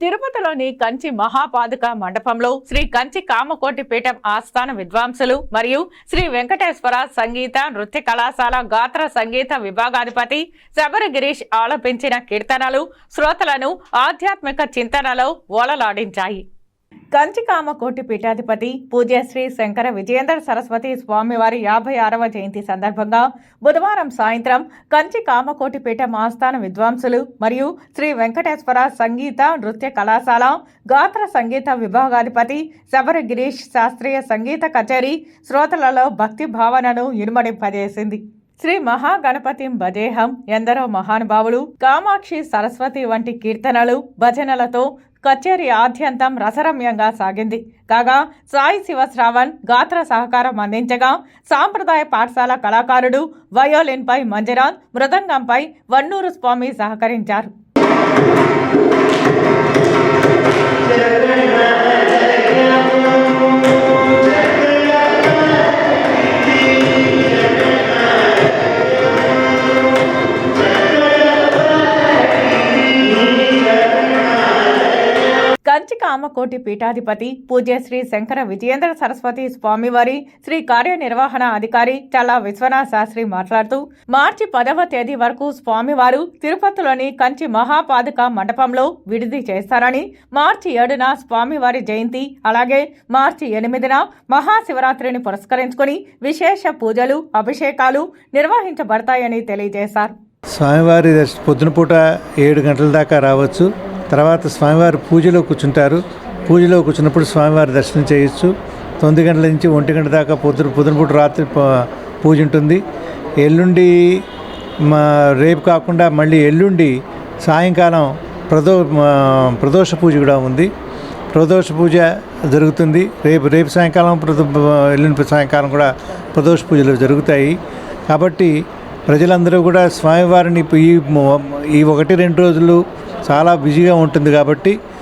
తిరుపతిలోని కంచి మహాపాదుక మండపంలో శ్రీ కంచి కామకోటి పీఠం ఆస్థాన విద్వాంసులు మరియు శ్రీ వెంకటేశ్వర సంగీత నృత్య కళాశాల గాత్ర సంగీత విభాగాధిపతి శబరి గిరీష్ ఆలపించిన కీర్తనలు శ్రోతలను ఆధ్యాత్మిక చింతనలో ఓలలాడించాయి. కంచి కామకోటి పీఠాధిపతి పూజ్యశ్రీ శంకర విజయేంద్ర సరస్వతి స్వామివారి యాభై ఆరవ జయంతి సందర్భంగా బుధవారం సాయంత్రం కంచి కామకోటి పీఠం ఆస్థాన విద్వాంసులు మరియు శ్రీ వెంకటేశ్వర సంగీత నృత్య కళాశాల గాత్ర సంగీత విభాగాధిపతి శబరి గిరీష్ శాస్త్రీయ సంగీత కచేరీ శ్రోతలలో భక్తి భావనను ఇనుమడింపజేసింది శ్రీ మహాగణపతి భజేహం ఎందరో మహానుభావులు కామాక్షి సరస్వతి వంటి కీర్తనలు భజనలతో కచేరీ ఆద్యంతం రసరమ్యంగా సాగింది. కాగా సాయి శివ శ్రావణ్ గాత్ర సహకారం అందించగా సాంప్రదాయ పాఠశాల కళాకారుడు వయోలిన్పై మంజరాజ్ మృదంగంపై వన్నూరు స్వామి సహకరించారు. పంచకామకోటి పీఠాధిపతి పీఠాధిపతి పూజ్యశ్రీ శంకర విజయేంద్ర సరస్వతి స్వామివారి శ్రీ కార్యనిర్వహణ అధికారి చల్లా విశ్వనాథ్ శాస్త్రి మాట్లాడుతూ మార్చి పదవ తేదీ వరకు స్వామివారు తిరుపతిలోని కంచి మహాపాదుక మండపంలో విడిది చేస్తారని మార్చి ఏడున స్వామివారి జయంతి అలాగే మార్చి ఎనిమిదిన మహాశివరాత్రిని పురస్కరించుకుని విశేష పూజలు అభిషేకాలు నిర్వహించబడతాయని తెలియజేశారు. స్వామివారి పొద్దున పూట ఏడు గంటల దాకా రావచ్చు. తర్వాత స్వామివారి పూజలో కూర్చుంటారు. పూజలో కూర్చున్నప్పుడు స్వామివారి దర్శనం చేయొచ్చు. తొమ్మిది గంటల నుంచి ఒంటి గంట దాకా పొద్దున పొద్దునపూట రాత్రి పూజ ఉంటుంది. ఎల్లుండి మా రేపు కాకుండా మళ్ళీ ఎల్లుండి సాయంకాలం ప్రదో ప్రదోష పూజ కూడా ఉంది. ప్రదోష పూజ జరుగుతుంది. రేపు రేపు సాయంకాలం ప్రదో ఎల్లుండి సాయంకాలం కూడా ప్రదోష పూజలు జరుగుతాయి. కాబట్టి ప్రజలందరూ కూడా స్వామివారిని ఈ ఈ ఒకటి రెండు రోజులు చాలా బిజీగా ఉంటుంది కాబట్టి